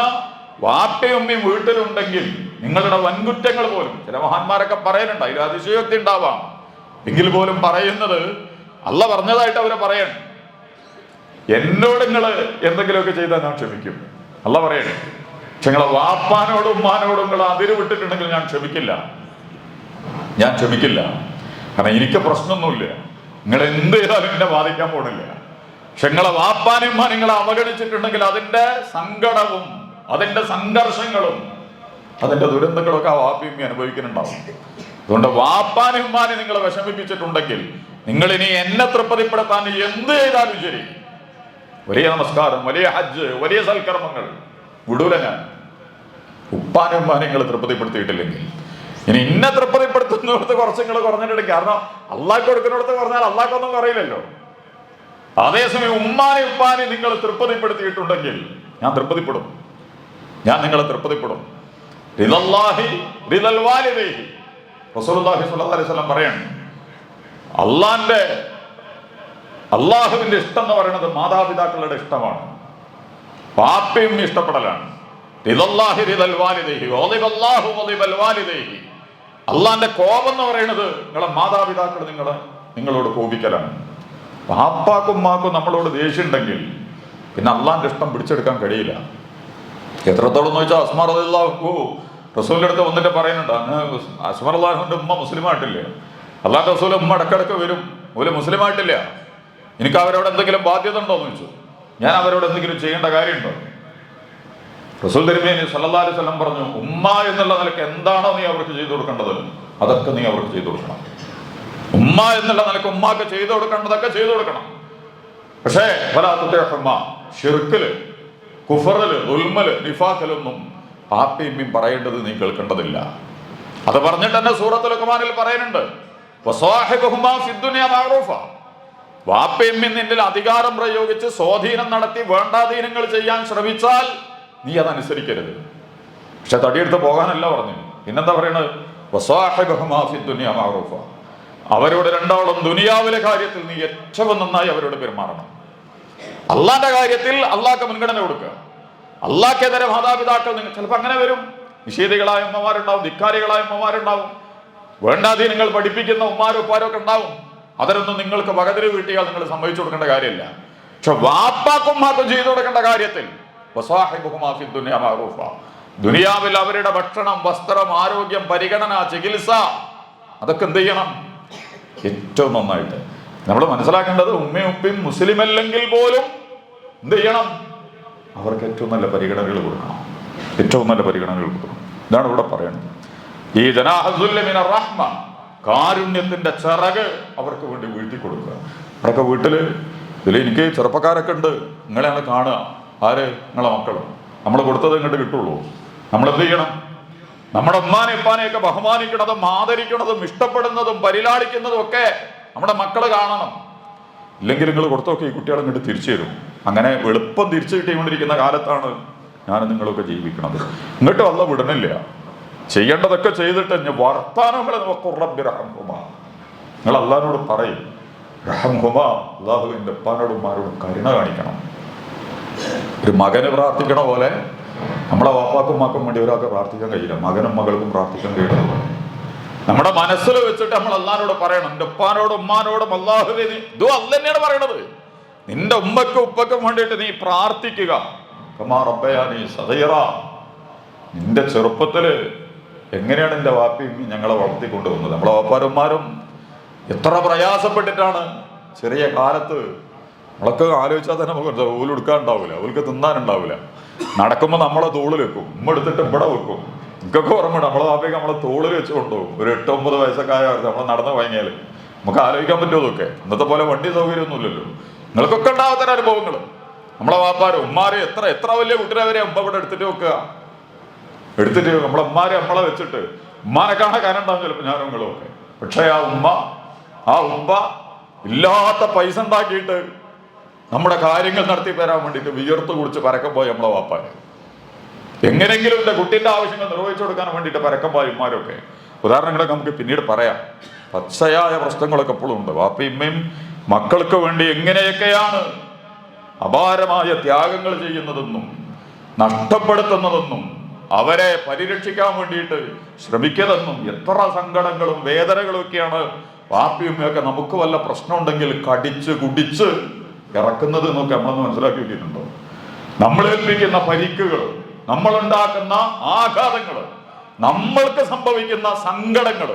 വാപ്പയും ഉമ്മയും വീട്ടിലുണ്ടെങ്കിൽ നിങ്ങളുടെ വൻകുറ്റങ്ങൾ പോലും ചില മഹാന്മാരൊക്കെ പറയുന്നുണ്ട് അതിൽ അതിശയോക്തി ഉണ്ടാവാം. എങ്കിൽ പോലും പറയുന്നത് അല്ല പറഞ്ഞതായിട്ട് അവരെ പറയണം. എന്നോട് നിങ്ങൾ എന്തെങ്കിലുമൊക്കെ ചെയ്താൽ ഞാൻ ക്ഷമിക്കും. അല്ല പറയണേ നിങ്ങളെ വാപ്പാനോടും ഉമ്മാനോടും നിങ്ങൾ അതിര് വിട്ടിട്ടുണ്ടെങ്കിൽ ഞാൻ ക്ഷമിക്കില്ല. ഞാൻ ക്ഷമിക്കില്ല. കാരണം എനിക്ക് പ്രശ്നമൊന്നുമില്ല. നിങ്ങൾ എന്ത് ചെയ്താലും എന്നെ ബാധിക്കാൻ പോണില്ല. പക്ഷെ നിങ്ങളെ വാപ്പാനുമ്മ നിങ്ങളെ അവഗണിച്ചിട്ടുണ്ടെങ്കിൽ അതിന്റെ സങ്കടവും അതിന്റെ സംഘർഷങ്ങളും അതിന്റെ ദുരന്തങ്ങളൊക്കെ ആ വാപ്പിയമ്മ അനുഭവിക്കുന്നുണ്ടാവും. അതുകൊണ്ട് വാപ്പാനുമ്മാനെ നിങ്ങളെ വിഷമിപ്പിച്ചിട്ടുണ്ടെങ്കിൽ നിങ്ങൾ ഇനി എന്നെ തൃപ്തിപ്പെടുത്താൻ എന്ത് ചെയ്താലും ശരി. വലിയ നമസ്കാരം വലിയ ഹജ്ജ് വലിയ സൽക്കർമ്മങ്ങൾ. വിടൂല ഞാൻ ഉപ്പാനുമ്മാനെ നിങ്ങൾ തൃപ്തിപ്പെടുത്തിയിട്ടില്ലെങ്കിൽ. ഇനി ഇന്നെ തൃപ്തിപ്പെടുത്തുന്നിടത്ത് കുറച്ച് നിങ്ങൾ കുറഞ്ഞിട്ടുണ്ടെങ്കിൽ കാരണം അള്ളാഹ് കൊടുക്കുന്നിടത്ത് കുറഞ്ഞാൽ അള്ളാഹ്ക്കൊന്നും കുറയില്ലല്ലോ. അതേസമയം ഉമ്മാനെ ഉപ്പാനെ നിങ്ങൾ തൃപ്തിപ്പെടുത്തിയിട്ടുണ്ടെങ്കിൽ ഞാൻ തൃപ്തിപ്പെടും. ഞാൻ നിങ്ങളെ തൃപ്തിപ്പെടും. പറയാണ് അള്ളാന്റെ അള്ളാഹുവിന്റെ ഇഷ്ടം എന്ന് പറയുന്നത് മാതാപിതാക്കളുടെ ഇഷ്ടമാണ്. പാപ്പയും ഇഷ്ടപ്പെടലാണ്. അള്ളാന്റെ കോപം എന്ന് പറയുന്നത് നിങ്ങളെ മാതാപിതാക്കൾ നിങ്ങളെ നിങ്ങളോട് കോപിക്കലാണ്. പാപ്പാക്കും ഉമ്മാക്കും നമ്മളോട് ദേഷ്യം ഉണ്ടെങ്കിൽ പിന്നെ അള്ളാന്റെ ഇഷ്ടം പിടിച്ചെടുക്കാൻ കഴിയില്ല. എത്രത്തോളം എന്ന് വെച്ചാൽ അസ്മാർ അള്ളാഹു റസൂലിന്റെ അടുത്ത് വന്നിട്ട് പറയുന്നുണ്ട് അങ്ങ് അസ്മർ അള്ളാഹുവിന്റെ ഉമ്മ മുസ്ലിമായിട്ടില്ലേ? അള്ളാഹ് റസൂൽ ഉമ്മ ഇടക്കിടക്ക് വരും. ഒരു മുസ്ലിമായിട്ടില്ല. എനിക്ക് അവരോട് എന്തെങ്കിലും ബാധ്യത ഉണ്ടോ എന്ന് ചോദിച്ചു. ഞാൻ അവരോട് എന്തെങ്കിലും ചെയ്യേണ്ട കാര്യമുണ്ടോ? റസൂൽ തിരുമേനി അലൈഹി വസല്ലം പറഞ്ഞു ഉമ്മ എന്നുള്ള നിലയ്ക്ക് എന്താണോ നീ അവർക്ക് ചെയ്തു കൊടുക്കേണ്ടത്? അതൊക്കെ നീ അവർക്ക് ചെയ്തു കൊടുക്കണം. ഉമ്മ എന്നുള്ള നിലയ്ക്ക് ഉമ്മാക്ക് ചെയ്തു കൊടുക്കേണ്ടതൊക്കെ ചെയ്തു കൊടുക്കണം. പക്ഷേ ഫലാത്തുമ്മ ഷിർക്കിൽ കുഫറിൽ ഉൽമൽ നിഫാഖിലൊന്നും പാപ്പിയമ്മയും പറയേണ്ടത് നീ കേൾക്കേണ്ടതില്ല. അത് പറഞ്ഞിട്ട് തന്നെ സൂറത്തുൽ ലുഖ്മാനിൽ പറയുന്നുണ്ട് വാപ്പയമ്മയും നിന്നിൽ അധികാരം പ്രയോഗിച്ച് സ്വാധീനം നടത്തി വേണ്ടാധീനങ്ങൾ ചെയ്യാൻ ശ്രമിച്ചാൽ നീ അതനുസരിക്കരുത്. പക്ഷെ തടിയെടുത്ത് പോകാനല്ല പറഞ്ഞു. പിന്നെന്താ പറയണത്? അവരോട് രണ്ടാളും ദുനിയാവിലെ കാര്യത്തിൽ നീ ഏറ്റവും നന്നായി അവരോട് പെരുമാറണം. അള്ളാന്റെ കാര്യത്തിൽ അള്ളാഹ്ക്ക് മുൻഗണന കൊടുക്കുക. അള്ളാഹ്ക്കെതിരെ മാതാപിതാക്കൾ നിങ്ങൾ ചിലപ്പോൾ അങ്ങനെ വരും. നിഷേധികളായ ഉമ്മമാരുണ്ടാവും ധിക്കാരികളായ ഉമ്മമാരുണ്ടാവും. വേണ്ടാധീനങ്ങൾ പഠിപ്പിക്കുന്ന ഉമ്മാരും ഉപ്പാരും ഒക്കെ ഉണ്ടാവും. അതിനൊന്നും നിങ്ങൾക്ക് വകതിരി വീട്ടിയാൽ നിങ്ങൾ സംഭവിച്ചു കൊടുക്കേണ്ട കാര്യമില്ല. പക്ഷെ വാപ്പാക്കും മാത്രം ചെയ്തു കൊടുക്കേണ്ട കാര്യത്തിൽ. ദുനിയാവിൽ അവരുടെ ഭക്ഷണം വസ്ത്രം ആരോഗ്യം പരിഗണന ചികിത്സ അതൊക്കെ എന്ത് ചെയ്യണം? ഏറ്റവും നന്നായിട്ട്. നമ്മൾ മനസ്സിലാക്കേണ്ടത് ഉമ്മയും ഉപ്പയും മുസ്ലിം അല്ലെങ്കിൽ പോലും എന്ത് ചെയ്യണം? അവർക്ക് ഏറ്റവും നല്ല പരിഗണനകൾ കൊടുക്കണം. ഏറ്റവും നല്ല പരിഗണനകൾ കൊടുക്കണം. ഇതാണ് ഇവിടെ പറയുന്നത് ഈ ജനാഹുല്യമിന റഹ്മ കാരുണ്യത്തിന്റെ ചിറക് അവർക്ക് വേണ്ടി വീട്ടി കൊടുക്കുക. അവരൊക്കെ വീട്ടിൽ ഇതിൽ എനിക്ക് ചെറുപ്പക്കാരൊക്കെ ഉണ്ട്. നിങ്ങളെയാണ് കാണുക. ആര്? നിങ്ങളെ മക്കൾ നമ്മൾ കൊടുത്തത് ഇങ്ങോട്ട് കിട്ടുള്ളൂ. നമ്മൾ എന്ത് ചെയ്യണം? നമ്മുടെ ഉമ്മാനെ ഉപ്പാനെയൊക്കെ ബഹുമാനിക്കുന്നതും ആദരിക്കുന്നതും ഇഷ്ടപ്പെടുന്നതും പരിലാളിക്കുന്നതും ഒക്കെ നമ്മുടെ മക്കൾ കാണണം. ഇല്ലെങ്കിൽ നിങ്ങൾ കൊടുത്തൊക്കെ ഈ കുട്ടികൾ ഇങ്ങോട്ട് തിരിച്ചു തരും. അങ്ങനെ എളുപ്പം തിരിച്ചു കിട്ടിക്കൊണ്ടിരിക്കുന്ന കാലത്താണ് ഞാൻ നിങ്ങളൊക്കെ ജീവിക്കുന്നത്. ഇങ്ങോട്ട് വല്ല വിടണില്ല. ചെയ്യേണ്ടതൊക്കെ ചെയ്തിട്ട് ഞാൻ വർത്താനങ്ങളെ നിങ്ങൾ അള്ളഹാനോട് പറയും റഹം ഹുമ അള്ളാഹുവിന്റെ ഉപ്പാനോടും ഉമ്മാരോടും കരുണ കാണിക്കണം. ഒരു മകന് പ്രാർത്ഥിക്കണ പോലെ നമ്മളെ വാപ്പാക്കും മാക്കും വേണ്ടി ഒരാൾക്ക് പ്രാർത്ഥിക്കാൻ കഴിയില്ല. മകനും മകൾക്കും പ്രാർത്ഥിക്കാൻ കഴിയില്ല നമ്മുടെ മനസ്സിൽ വെച്ചിട്ട് നമ്മൾ അള്ളഹാനോട് പറയണം. എന്റെ ഉപ്പാനോടും ഉമ്മാനോടും അള്ളാഹുവേ ഇതും അല്ല തന്നെയാണ് പറയണത്. നിന്റെ ഉമ്മക്കും ഉപ്പക്കും വേണ്ടിയിട്ട് നീ പ്രാർത്ഥിക്കുക. കമാ റബ്ബയാ നീ സദൈറ. നിന്റെ ചെറുപ്പത്തിൽ എങ്ങനെയാണ് എന്റെ വാപ്പയും ഞങ്ങളെ വളർത്തിക്കൊണ്ടുവന്നത്? നമ്മളെ വാപ്പാരന്മാരും എത്ര പ്രയാസപ്പെട്ടിട്ടാണ് ചെറിയ കാലത്ത് നമ്മളൊക്കെ ആലോചിച്ചാൽ തന്നെ നമുക്ക് ഓൽ എടുക്കാൻ ഉണ്ടാവില്ല ഓൽക്ക് തിന്നാനുണ്ടാവില്ല. നടക്കുമ്പോൾ നമ്മളെ തോളിൽ വെക്കും ഉമ്മ എടുത്തിട്ട് ഇവിടെ വെക്കും. എനിക്കൊക്കെ ഓർമ്മയുണ്ട്? നമ്മളെ വാപ്പയ്ക്ക് നമ്മളെ തോളിൽ വെച്ച് കൊണ്ടുപോകും. ഒരു എട്ട് ഒമ്പത് വയസ്സൊക്കെ നമ്മൾ നടന്നു വാങ്ങിയാൽ നമുക്ക് ആലോചിക്കാൻ പറ്റുമോ ഇതൊക്കെ? ഇന്നത്തെ പോലെ വണ്ടി സൗകര്യമൊന്നുമില്ലല്ലോ. നിങ്ങൾക്കൊക്കെ ഉണ്ടാവാത്ത അനുഭവങ്ങൾ നമ്മളെ വാപ്പാരും ഉമ്മാരും എത്ര എത്ര വലിയ കുട്ടിനെ വരെ ഉമ്മ ഇവിടെ എടുത്തിട്ട് വെക്കുക? എടുത്തിട്ട് നമ്മളെ ഉമ്മാരെ നമ്മളെ വെച്ചിട്ട് ഉമ്മാനെ കാണാൻ കാരണണ്ടാവും ചിലപ്പോൾ ഞാനും ഒക്കെ പക്ഷേ ആ ഉമ്മ ആ ഉമ്മ ഇല്ലാത്ത പൈസ ഉണ്ടാക്കിയിട്ട് നമ്മുടെ കാര്യങ്ങൾ നടത്തി തരാൻ വേണ്ടിയിട്ട് വിയർത്ത് കുടിച്ച് പരക്കം പോയി നമ്മളെ വാപ്പാൻ എങ്ങനെങ്കിലും എന്റെ കുട്ടീന്റെ ആവശ്യങ്ങൾ നിർവഹിച്ചു കൊടുക്കാൻ വേണ്ടിയിട്ട് പരക്കം പോയ ഉമ്മാരൊക്കെ ഉദാഹരണങ്ങളൊക്കെ നമുക്ക് പിന്നീട് പറയാം. പച്ചയായ പ്രശ്നങ്ങളൊക്കെ എപ്പോഴും ഉണ്ട്. വാപ്പയും മക്കൾക്ക് വേണ്ടി എങ്ങനെയൊക്കെയാണ് അപാരമായ ത്യാഗങ്ങൾ ചെയ്യുന്നതെന്നും നഷ്ടപ്പെടുത്തുന്നതെന്നും അവരെ പരിരക്ഷിക്കാൻ വേണ്ടിയിട്ട് ശ്രമിക്കതെന്നും എത്ര സങ്കടങ്ങളും വേദനകളും ഒക്കെയാണ് വാപ്പിയുമ്മയൊക്കെ നമുക്ക് വല്ല പ്രശ്നമുണ്ടെങ്കിൽ കടിച്ച് കുടിച്ച് ഇറക്കുന്നത് എന്നൊക്കെ നമ്മളൊന്ന് മനസ്സിലാക്കി വെച്ചിട്ടുണ്ടോ? നമ്മൾ ഏൽപ്പിക്കുന്ന പരിക്കുകൾ നമ്മളുണ്ടാക്കുന്ന ആഘാതങ്ങൾ നമ്മൾക്ക് സംഭവിക്കുന്ന സങ്കടങ്ങൾ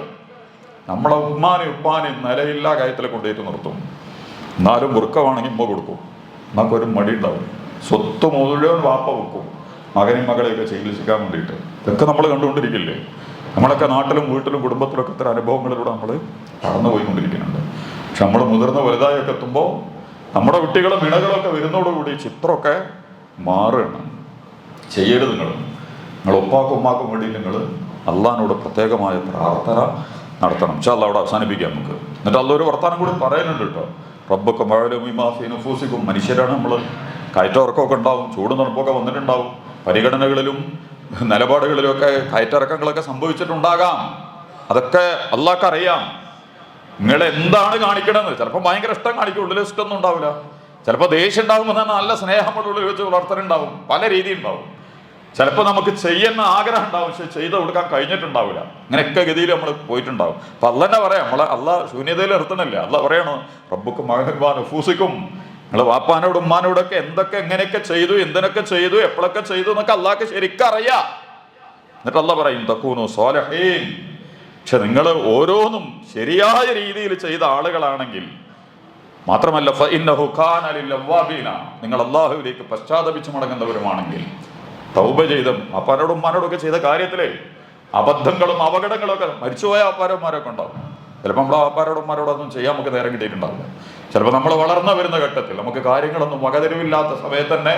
നമ്മളെ ഉമ്മാനെ ഉപ്പാനെ നിലയില്ലാ കാര്യത്തിൽ കൊണ്ടുപോയിട്ട് നിർത്തും. എന്നാലും വൃക്കമാണെങ്കിൽ ഉമ്മ കൊടുക്കും. നമുക്കൊരു മടി ഉണ്ടാവും സ്വത്ത് മുഴുവൻ വാപ്പ വെക്കും. മകനെയും മകളെയൊക്കെ ചികിത്സിക്കാൻ വേണ്ടിയിട്ട്. ഇതൊക്കെ നമ്മൾ കണ്ടുകൊണ്ടിരിക്കില്ലേ? നമ്മളൊക്കെ നാട്ടിലും വീട്ടിലും കുടുംബത്തിലൊക്കെ ഇത്തരം അനുഭവങ്ങളിലൂടെ നമ്മൾ കടന്നു പോയിക്കൊണ്ടിരിക്കുന്നുണ്ട് പക്ഷെ നമ്മൾ മുതിർന്ന വലുതായൊക്കെ എത്തുമ്പോൾ നമ്മുടെ കുട്ടികളും ഇണകളൊക്കെ വരുന്നതോടുകൂടി ചിത്രമൊക്കെ മാറുകയാണ്. ചെയ്യരുത് നിങ്ങൾ നിങ്ങൾ ഉപ്പാക്കും ഉമ്മാക്കും വേണ്ടി നിങ്ങൾ അള്ളഹാനോട് പ്രത്യേകമായ പ്രാർത്ഥന നടത്തണം. അല്ല അവിടെ അവസാനിപ്പിക്കാം നമുക്ക്. എന്നിട്ട് അല്ല ഒരു വർത്താനം കൂടി പറയുന്നുണ്ട് കേട്ടോ. റബ്ബൊക്കെ മഴയിലും ഈ മാസീനും ഫൂസിക്കും മനുഷ്യരാണ് നമ്മൾ കയറ്റവർക്കമൊക്കെ ഉണ്ടാവും. ചൂട് തണുപ്പൊക്കെ വന്നിട്ടുണ്ടാവും. പരിഗണനകളിലും നിലപാടുകളിലും ഒക്കെ കയറ്റിറക്കങ്ങളൊക്കെ സംഭവിച്ചിട്ടുണ്ടാകാം. അതൊക്കെ അള്ളാഹ്ക്ക് അറിയാം നിങ്ങൾ എന്താണ് കാണിക്കണമെന്ന് ചിലപ്പോൾ ഭയങ്കര ഇഷ്ടം കാണിക്കും ഉള്ളിൽ ഇഷ്ടമൊന്നും ഉണ്ടാവില്ല. ചിലപ്പോൾ ദേഷ്യം ഉണ്ടാകുമ്പോൾ തന്നെ നല്ല സ്നേഹമുള്ള ഉള്ളിൽ വെച്ച് വളർത്തലുണ്ടാവും. പല രീതി ഉണ്ടാവും. ചിലപ്പോൾ നമുക്ക് ചെയ്യുന്ന ആഗ്രഹം ഉണ്ടാവും പക്ഷെ ചെയ്ത് കൊടുക്കാൻ കഴിഞ്ഞിട്ടുണ്ടാവില്ല. അങ്ങനെയൊക്കെ ഗതിയിൽ നമ്മൾ പോയിട്ടുണ്ടാവും. അപ്പം അല്ല തന്നെ പറയാം നമ്മളെ അല്ല ശൂന്യതയിൽ നിർത്തണില്ല അല്ല പറയണോ റബ്ബുക്കും മകനുബാൻ ഫൂസിക്കും നിങ്ങൾ വാപ്പാനോട് ഉമ്മാനോടൊക്കെ എന്തൊക്കെ എങ്ങനെയൊക്കെ ചെയ്തു എന്തിനൊക്കെ ചെയ്തു എപ്പോഴൊക്കെ ചെയ്തു എന്നൊക്കെ അള്ളാഹ്ക്ക് ശരിക്കും അറിയാം. എന്നിട്ട് അല്ല പറയും തക്കൂനു സോലഹീൻ. പക്ഷെ നിങ്ങൾ ഓരോന്നും ശരിയായ രീതിയിൽ ചെയ്ത ആളുകളാണെങ്കിൽ മാത്രമല്ല. നിങ്ങൾ അള്ളാഹുവിലേക്ക് പശ്ചാത്തപിച്ച് മടങ്ങുന്നവരുമാണെങ്കിൽ തൗബ ചെയ്തും അപ്പാനോടും ഉമ്മാനോടും ഒക്കെ ചെയ്ത കാര്യത്തിലെ അബദ്ധങ്ങളും അപകടങ്ങളും ഒക്കെ മരിച്ചുപോയ അപ്പാരന്മാരൊക്കെ ഉണ്ടാവും. ചിലപ്പോൾ നമ്മളെ അപ്പാരോടന്മാരോടൊന്നും ചെയ്യാൻ നമുക്ക് നേരം കിട്ടിയിട്ടുണ്ടാവില്ല. ചിലപ്പോൾ നമ്മൾ വളർന്ന വരുന്ന ഘട്ടത്തിൽ നമുക്ക് കാര്യങ്ങളൊന്നും വകതിരിവില്ലാത്ത സമയത്ത് തന്നെ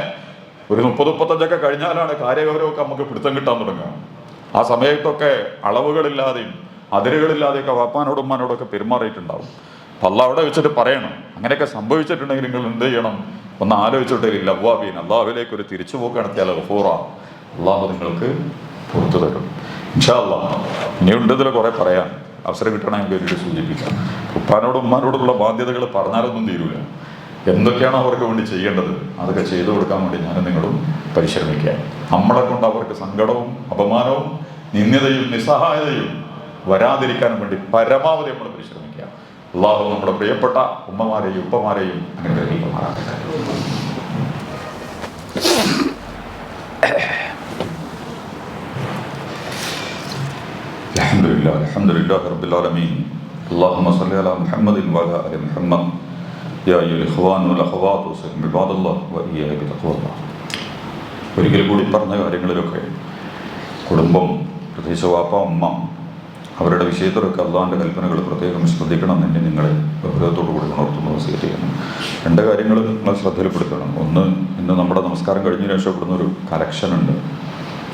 ഒരു മുപ്പത് മുപ്പത്തഞ്ചൊക്കെ കഴിഞ്ഞാലാണ് കാര്യഗൗരവമൊക്കെ നമുക്ക് പിടുത്തം കിട്ടാൻ തുടങ്ങുക. ആ സമയത്തൊക്കെ അളവുകളില്ലാതെയും അതിരുകളില്ലാതെയൊക്കെ വാപ്പാനോടും ഉമ്മാനോടൊക്കെ പെരുമാറിയിട്ടുണ്ടാവും. അപ്പം അല്ല അവിടെ വെച്ചിട്ട് പറയണം. അങ്ങനെയൊക്കെ സംഭവിച്ചിട്ടുണ്ടെങ്കിൽ നിങ്ങൾ എന്ത് ചെയ്യണം? ഒന്ന് ആലോചിച്ചിട്ട് ലവ്വാബീൻ അള്ളാഹുവിലേക്ക് ഒരു തിരിച്ചുപോക്ക് നടത്തിയാൽ ഗഫൂറ. അള്ളാഹു നിങ്ങൾക്ക് പുറത്തു തരും. ഇൻഷാ അള്ളാഹ് ഇനിയുണ്ട് ഇതിൽ കുറേ പറയാൻ അവസരം കിട്ടണം എന്ന് വേണ്ടിയിട്ട് സൂചിപ്പിക്കാം. ഉപ്പാനോടും ഉമ്മാനോടുള്ള ബാധ്യതകൾ പറഞ്ഞാലൊന്നും തീരൂല. എന്തൊക്കെയാണ് അവർക്ക് വേണ്ടി ചെയ്യേണ്ടത് അതൊക്കെ ചെയ്തു കൊടുക്കാൻ വേണ്ടി ഞാനും നിങ്ങളും പരിശ്രമിക്കുക നമ്മളെ കൊണ്ട് അവർക്ക് സങ്കടവും അപമാനവും നിന്ദ്യതയും നിസ്സഹായതയും വരാതിരിക്കാൻ വേണ്ടി പരമാവധി നമ്മൾ പരിശ്രമിക്കുക അള്ളാഹു നമ്മുടെ പ്രിയപ്പെട്ട ഉമ്മമാരെയും ഉപ്പമാരെയും അങ്ങനെ അനുഗ്രഹിക്കുമാറാകട്ടെ. الحمد لله الحمد لله رب العالمين اللهم صل على محمد وعلى ال محمد يا ايها الاخوان والاخوات وسلم عباد الله واياك بتقوى الله ഒരിക്കൽ കൂടി പറഞ്ഞ കാര്യങ്ങളിലൊക്കെ കുടുംബം പ്രത്യേകിച്ച് വാപ്പ ഉമ്മ അവരുടെ വിഷയത്തിലൊക്കെ അള്ളാഹിൻ്റെ കൽപ്പനകൾ പ്രത്യേകം ശ്രദ്ധിക്കണം എന്ന് നിങ്ങളെ ഗൗരവത്തോടു കൂടി ഉണർത്തുന്ന വസീത് ചെയ്യണം രണ്ട് കാര്യങ്ങൾ നിങ്ങൾ ശ്രദ്ധയിൽപ്പെടുത്തണം ഒന്ന് ഇന്ന് നമ്മുടെ നമസ്കാരം കഴിഞ്ഞ ശേഷം ഇവിടുന്ന് ഒരു കലക്ഷൻ ഉണ്ട്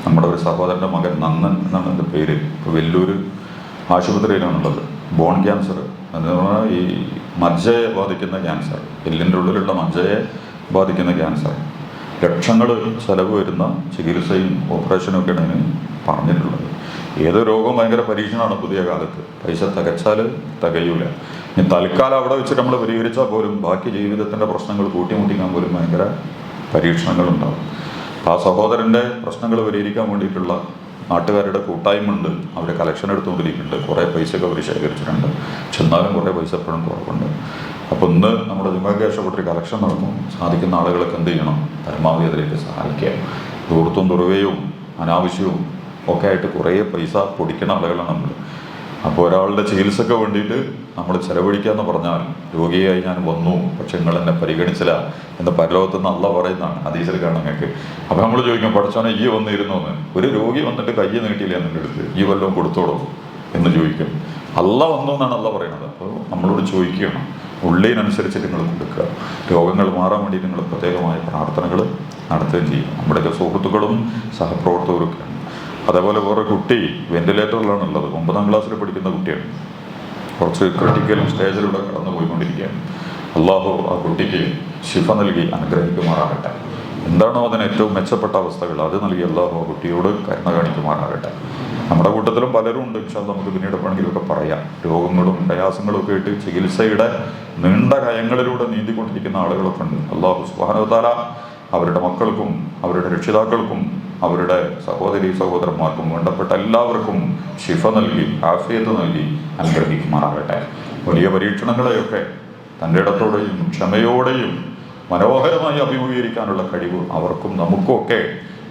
നമ്മുടെ ഒരു സഹോദരന്റെ മകൻ നന്ദൻ എന്നാണ് എന്റെ പേര്. ഇപ്പോൾ വെല്ലൂർ ആശുപത്രിയിലാണുള്ളത്. Bone cancer. എന്ന് പറഞ്ഞാൽ ഈ മജ്ജയെ ബാധിക്കുന്ന ക്യാൻസർ. എല്ലിന്റെ ഉള്ളിലുള്ള മജ്ജയെ ബാധിക്കുന്ന ക്യാൻസർ. ലക്ഷങ്ങൾ ചിലവ് വരുന്ന ചികിത്സയും ഓപ്പറേഷനും ഒക്കെയാണ് ഇതിന് പറഞ്ഞിട്ടുള്ളത്. ഏത് രോഗവും ഭയങ്കര പരീക്ഷണമാണ് പുതിയ കാലത്ത്. പൈസ തികച്ചാൽ തികയൂല. ഇനി തൽക്കാലം അവിടെ വെച്ച് നമ്മൾ പരിഹരിച്ചാൽ പോലും ബാക്കി ജീവിതത്തിന്റെ പ്രശ്നങ്ങൾ കൂട്ടിമുട്ടിക്കാൻ പോലും ഭയങ്കര പരീക്ഷണങ്ങളുണ്ടാവും. ആ സഹോദരന്റെ പ്രശ്നങ്ങൾ പരിഹരിക്കാൻ വേണ്ടിയിട്ടുള്ള നാട്ടുകാരുടെ കൂട്ടായ്മ ഉണ്ട് അവർ കലക്ഷൻ എടുത്തുകൊണ്ടിരിക്കുന്നുണ്ട്. കുറേ പൈസയൊക്കെ അവർ ശേഖരിച്ചിട്ടുണ്ട്. പക്ഷെ എന്നാലും കുറേ പൈസ എപ്പോഴും കുറവുണ്ട്. അപ്പോൾ ഇന്ന് നമ്മുടെ ജുമാകേഷപ്പെട്ടൊരു കലക്ഷൻ നടക്കും സാധിക്കുന്ന ആളുകളൊക്കെ എന്ത് ചെയ്യണം? പരമാവധി അതിലേക്ക് സഹായിക്കുക. ദൂരത്തും ദുർവ്യവും അനാവശ്യവും ഒക്കെ ആയിട്ട് കുറേ പൈസ പൊടിക്കുന്ന ആളുകളാണ് നമ്മൾ അപ്പോൾ ഒരാളുടെ ചികിത്സക്ക് വേണ്ടിയിട്ട് നമ്മൾ ചെലവഴിക്കുക എന്ന് പറഞ്ഞാൽ രോഗിയായി ഞാൻ വന്നു പക്ഷെ നിങ്ങൾ എന്നെ പരിഗണിച്ചില്ല എന്ന് പരലോകത്ത് നിന്ന് അല്ല പറയുന്നതാണ് അതീശൽ കാണാൻ നിങ്ങൾക്ക് അപ്പോൾ നമ്മൾ ചോദിക്കും പഠിച്ചോനെ ഈ വന്നിരുന്നു എന്ന് ഒരു രോഗി വന്നിട്ട് കയ്യ് നീട്ടിയില്ല എന്നെ അടുത്ത്? ഈ വല്ലതും കൊടുത്തോളൂ എന്ന് ചോദിക്കും. അല്ല വന്നു എന്നാണ് അല്ല പറയുന്നത്. അപ്പോൾ നമ്മളോട് ചോദിക്കുകയാണ് ഉള്ളിനനുസരിച്ചിട്ട് നിങ്ങൾ കൊടുക്കുക. രോഗങ്ങൾ മാറാൻ വേണ്ടി നിങ്ങൾ പ്രത്യേകമായ പ്രാർത്ഥനകൾ നടത്തുകയും ചെയ്യും. നമ്മുടെയൊക്കെ സുഹൃത്തുക്കളും സഹപ്രവർത്തകരും ഒക്കെയാണ് അതേപോലെ വേറെ കുട്ടി വെന്റിലേറ്ററിലാണ് ഉള്ളത് ഒമ്പതാം ക്ലാസ്സിൽ പഠിക്കുന്ന കുട്ടിയാണ്. കുറച്ച് ക്രിട്ടിക്കൽ സ്റ്റേജിലൂടെ കടന്നു പോയിക്കൊണ്ടിരിക്കുകയാണ്. അള്ളാഹു ആ കുട്ടിക്ക് ശിഫ നൽകി അനുഗ്രഹിക്കുമാറാകട്ടെ. എന്താണോ അതിന് ഏറ്റവും മെച്ചപ്പെട്ട അവസ്ഥകൾ അത് നൽകി അള്ളാഹു ആ കുട്ടിയോട് കരുണ കാണിക്കുമാറാകട്ടെ. നമ്മുടെ കൂട്ടത്തിലും പലരും ഉണ്ട്. പക്ഷെ നമുക്ക് പിന്നീട് വേണമെങ്കിലൊക്കെ പറയാം. രോഗങ്ങളും പ്രയാസങ്ങളും ഒക്കെ ആയിട്ട് ചികിത്സയുടെ നീണ്ട കയങ്ങളിലൂടെ നീന്തിക്കൊണ്ടിരിക്കുന്ന ആളുകളൊക്കെ ഉണ്ട്. അള്ളാഹു സുബാനുതാല അവരുടെ മക്കൾക്കും അവരുടെ രക്ഷിതാക്കൾക്കും അവരുടെ സഹോദരി സഹോദരന്മാർക്കും വേണ്ടപ്പെട്ട എല്ലാവർക്കും ശിഫ നൽകി ആഫിയത്ത് നൽകി അനുഗ്രഹിക്കുമാറാകട്ടെ. വലിയ പരീക്ഷണങ്ങളെയൊക്കെ തന്റെ ഇടത്തോടെയും ക്ഷമയോടെയും മനോഹരമായി അഭിമുഖീകരിക്കാനുള്ള കഴിവ് അവർക്കും നമുക്കും ഒക്കെ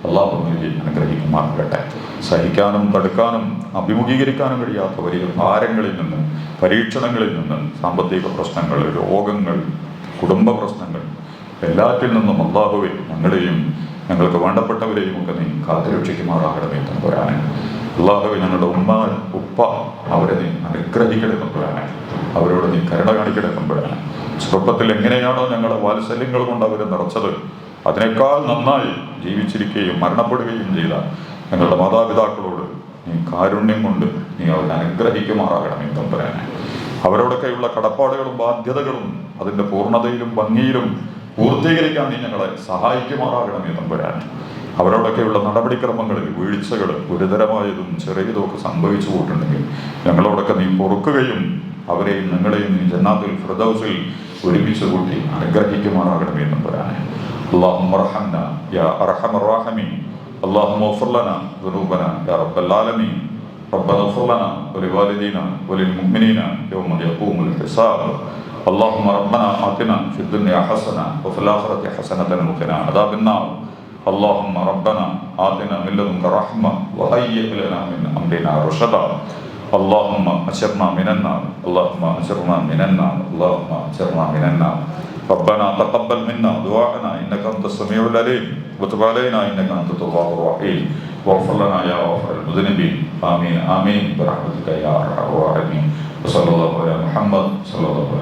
അള്ളാഹു നൽകി അനുഗ്രഹിക്കുമാറാകട്ടെ. സഹിക്കാനും തടുക്കാനും അഭിമുഖീകരിക്കാനും കഴിയാത്ത വലിയ ഭാരങ്ങളിൽ നിന്ന് പരീക്ഷണങ്ങളിൽ നിന്ന് സാമ്പത്തിക പ്രശ്നങ്ങൾ രോഗങ്ങൾ കുടുംബ പ്രശ്നങ്ങൾ എല്ലാറ്റിൽ നിന്നും അള്ളാഹുവിൽ ഞങ്ങളെയും ഞങ്ങൾക്ക് വേണ്ടപ്പെട്ടവരെയും ഒക്കെ നീ കാത്തുരക്ഷിക്കുമാറാകണമേ തമ്പുരാനെ അള്ളാഹുവെ ഞങ്ങളുടെ ഉമ്മ ഉപ്പ അവരെ നീ അനുഗ്രഹിക്കണേ തമ്പുരാനെ അവരോട് നീ കരുണ കാണിക്കണേ തമ്പുരാനെ ചെറുപ്പത്തിൽ എങ്ങനെയാണോ ഞങ്ങളെ വാത്സല്യങ്ങൾ കൊണ്ട് അവരെ നിറച്ചത് അതിനേക്കാൾ നന്നായി ജീവിച്ചിരിക്കുകയും മരണപ്പെടുകയും ചെയ്ത ഞങ്ങളുടെ മാതാപിതാക്കളോട് നീ കാരുണ്യം കൊണ്ട് നീ അവരെ അനുഗ്രഹിക്കുമാറാകണമേ തമ്പുരാനെ അവരോടൊക്കെയുള്ള കടപ്പാടുകളും ബാധ്യതകളും അതിന്റെ പൂർണതയിലും ഭംഗിയിലും പൂർത്തീകരിക്കാൻ നീ ഞങ്ങളെ സഹായിക്കുമാറാകണമേ തമ്പുരാൻ അവരോടൊക്കെയുള്ള നടപടിക്രമങ്ങളിൽ വീഴ്ചകൾ ഗുരുതരമായതും ചെറിയതും ഒക്കെ സംഭവിച്ചു പോയിട്ടുണ്ടെങ്കിൽ ഞങ്ങളോടൊക്കെ നീ പൊറുക്കുകയും അവരെയും നിങ്ങളെയും നീ ജന്നാത്തിൽ ഫിർദൗസിൽ ഒരുമിച്ച് കൂട്ടി അനുഗ്രഹിക്കുമാറാകണമേ തമ്പുരാനെ اللهم ارحمنا يا ارحم الراحمين اللهم اغفر لنا ذنوبنا يا رب العالمين ربنا اغفر لنا ولوالدينا وللمؤمنين يوم يقوم الحساب اللهم ربنا آتنا في الدنيا حسنة وفي الآخرة حسنة وقنا عذاب النار. اللهم ربنا آتنا من لدنك رحمة وهيئ لنا من أمرنا رشدا. اللهم أجرنا من النار. اللهم أجرنا من النار. اللهم أجرنا من النار. ربنا تقبل منا دعاءنا. إنك أنت السميع العليم. وتب علينا. إنك أنت التواب الرحيم. واغفر لنا يا غافر المذنبين. آمين. آمين. برحمتك يا أرحم الراحمين. وصلى الله على محمد. صلى الله عليه